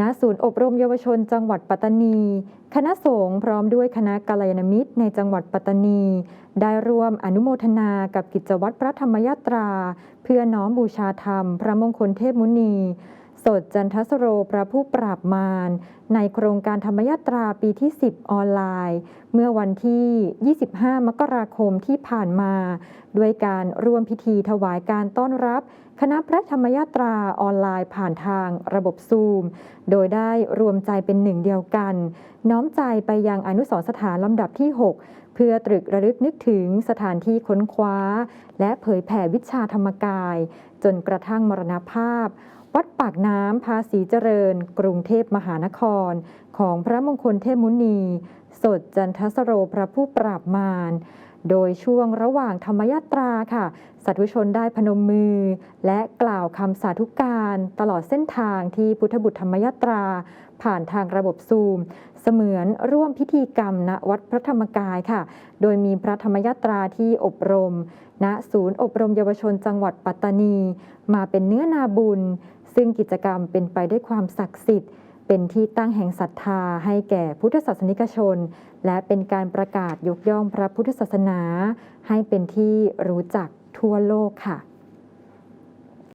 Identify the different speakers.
Speaker 1: ณศูนย์อบรมเยาวชนจังหวัดปัตตานี คณะสงฆ์พร้อมด้วยคณะกัลยาณมิตรในจังหวัดปัตตานี ได้ร่วมอนุโมทนากับกิจวัตรพระธรรมยาตรา เพื่อน้อมบูชาธรรม พระมงคลเทพมุนี สดจันทสโรพระผู้ปราบมาร ในโครงการธรรมยาตราปีที่ 10 ออนไลน์ เมื่อวันที่ 25 มกราคมที่ผ่านมา ด้วยการร่วมพิธีถวายการต้อนรับ คณะพระธรรมยาตราออนไลน์ผ่านทางระบบซูม โดยได้รวมใจเป็นหนึ่งเดียวกัน น้อมใจไปยังอนุสรสถานลำดับที่ 6 เพื่อตรึกระลึกนึกถึงสถานที่ค้นคว้า และเผยแผ่วิชาธรรมกาย จนกระทั่งมรณภาพ วัดปากน้ำภาษีเจริญ กรุงเทพมหานคร ของพระมงคลเทพมุนี สดจันทสโรพระผู้ปราบมาร โดยช่วงระหว่างธรรมยาตราค่ะสาธุชนได้พนมมือ และกล่าวคำสาธุการตลอดเส้นทางที่พุทธบุตรธรรมยาตรา ผ่านทางระบบซูม เสมือนร่วมพิธีกรรมณวัดพระธรรมกายค่ะ โดยมีพระธรรมยาตราที่อบรม ณศูนย์อบรมเยาวชนจังหวัดปัตตานี มาเป็นเนื้อนาบุญ ซึ่งกิจกรรมเป็นไปด้วยความศักดิ์สิทธิ์ เป็นที่ตั้งแห่งศรัทธาให้แก่พุทธศาสนิกชน และเป็นการประกาศยกย่องพระพุทธศาสนา ให้เป็นที่รู้จักทั่วโลกค่ะ